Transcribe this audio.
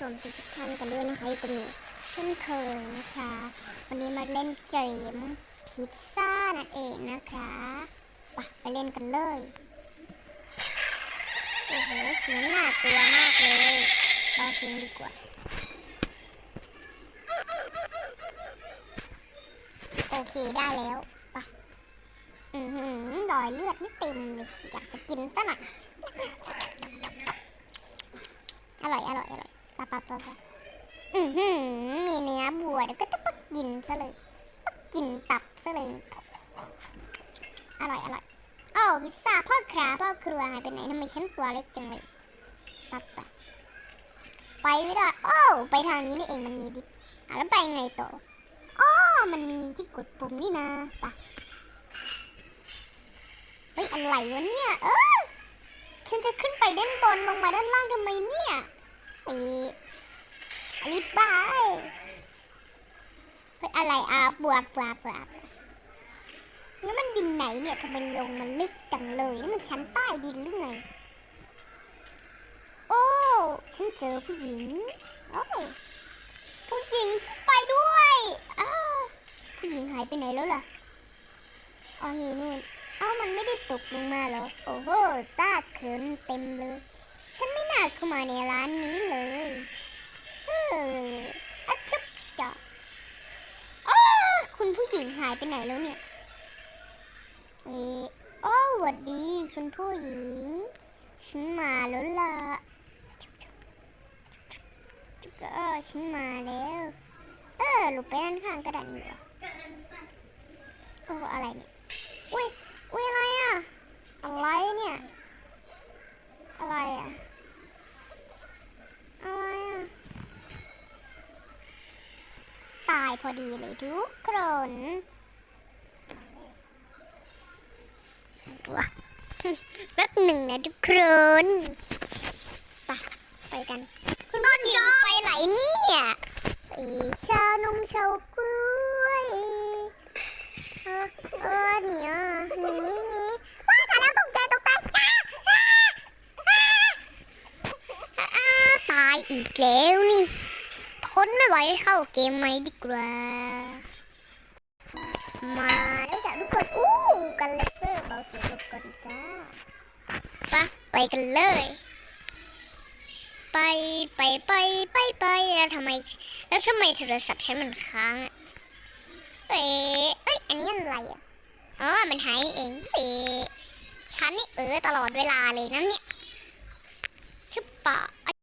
ชมทุกท่านกันด้วยนะคะอยู่กัหนูเช่นเคยนะคะ วันนี้มาเล่นเกมพิซซ่านั่นเองนะคะปไปเล่นกันเลยโอ้โหเสียงน่ากลัวมากเลยเอเทิ้งดีกว่า โอเคได้แล้วไปะอือหือรอยเลือดนี่เต็มเลยอยากจะกินซะหน่อยอร่อย อร่อย อร่อย ปะปะปะอือหือมีเนื้อบัวเดี๋ยวก็จะปักกินซะเลยปักกินตับซะเลย อร่อยอร่อยโอ้พิซซ่าพ่อคราพ่อครัวหายไปไหนทำไมฉันตัวเล็กจังเลยปับปะไปไม่ได้โอ้ไปทางนี้นี่เองมันมีดิบอะแล้วไปไงต่ออ๋อมันมีที่กดปุ่มนี่นะไปะเฮ้ยอะไรวะเนี่ยเออฉันจะขึ้นไปด้านบนลงมาด้านล่างทำไมเนี่ย ไอ้ไอ้บ้าเอ้ยเฮ้ยอะไรอะบวบวบวบแล้วมันดินไหนเนี่ยทำไมลงมันลึกจังเลย นี่มันชั้นใต้ดินหรือไง โอ้ ฉันเจอผู้หญิง โอ้ผู้หญิงช่วยไปด้วยอ้าผู้หญิงหายไปไหนแล้วล่ะอ๋อนี่นู่น เอ้ามันไม่ได้ตกลงมาหรอ โอ้โหซากเคลื่อนเต็มเลย ฉันไม่ น่าเข้ามาในร้านนี้เลยเอออะชุบจออ้าคุณผู้หญิงหายไปไหนแล้วเนี่ยเออโอ้หวัดดีฉันผู้หญิง ฉันมาแล้วล่ะก็ฉันมาแล้ว เออหลบไปด้านข้างก็ได้นี่หรอโอ้อะไรเนี่ย อุ้ย อุ้ยอะไรอะ อะไรเนี่ย อะไรอะ อะไรอะ ตายพ อดีเลยทุกคนว้าแป๊บหนึ่งนะทุกคนไปไปกัน คุณต้นยอไปไหนเนี่ยไอชานมชากล้วยเออเออเนี่ยหนีหนีว้ายตายแล้วตกใจตกใจอ้าอ้าอ้าอ้าตายอีกแล้วนี่ท นไม่ไหวเข้าเกมไหมดีกว่า มาแล้วจ้ะทุกคน อู้กันเลเซอร์เบาเสียงรบกวนจ้าไปไปกันเลย ไปไปไปไปไปแล้วทำไม แล้วทำไมโทรศัพท์ฉันมันค้างอะเอ๊ะเอ้ย อันนี้อะไรอะ อ๋อ มันหายเองเอ๊ะฉันนี่เออตลอดเวลาเลยนะเนี่ยชุบปะ